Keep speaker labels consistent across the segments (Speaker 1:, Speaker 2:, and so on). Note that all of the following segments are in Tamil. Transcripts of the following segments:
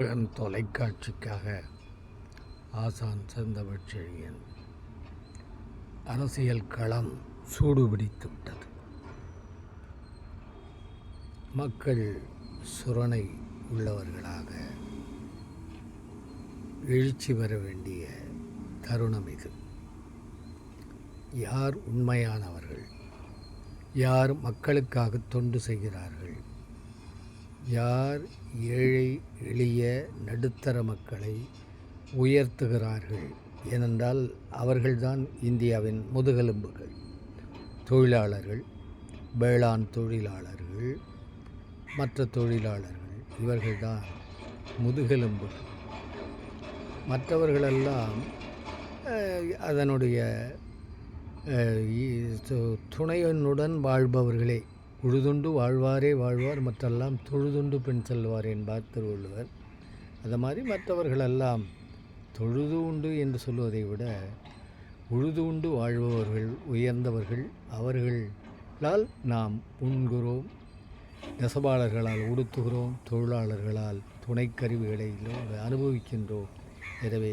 Speaker 1: உலகன் தொலைக்காட்சிக்காக ஆசான் செந்தமிழ்ச்செழியன் அரசியல் களம் சூடுபிடித்து விட்டது மக்கள் சுரணை உள்ளவர்களாக எழுச்சி பெற வேண்டிய தருணம் இது. யார் உண்மையானவர்கள்? யார் மக்களுக்காக தொண்டு செய்கிறார்கள்? யார் ஏழை நடுத்தர மக்களை உயர்த்துகிறார்கள். ஏனென்றால் அவர்கள்தான் இந்தியாவின் முதுகெலும்புகள். தொழிலாளர்கள் வேளாண் தொழிலாளர்கள் மற்ற தொழிலாளர்கள் இவர்கள்தான் முதுகெலும்புகள். மற்றவர்களெல்லாம் அதனுடைய துணையனுடன் வாழ்பவர்களே. உழுதுண்டு வாழ்வாரே வாழ்வார் மற்றெல்லாம் தொழுதுண்டு பெண் செல்வார் என்பார் திருவள்ளுவர். அது மாதிரி மற்றவர்களெல்லாம் தொழுது உண்டு என்று சொல்வதை விட உழுது உண்டு வாழ்பவர்கள் உயர்ந்தவர்கள் அவர்களால் நாம் உண்கிறோம். நெசவாளர்களால் உடுத்துகிறோம் தொழிலாளர்களால் துணைக்கருவிகளை அனுபவிக்கின்றோம். எனவே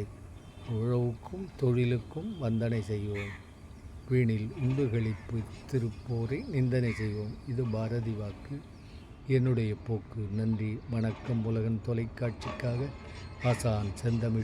Speaker 1: உழவுக்கும் தொழிலுக்கும் வந்தனை செய்வோம். வீணில் உண்டு களிப்பு திருப்போரை நிந்தனை செய்வோம். இது பாரதி வாக்கு. என்னுடைய போக்கு. நன்றி. வணக்கம். உலகன் தொலைக்காட்சிக்காக ஆசான் செந்தமிழ்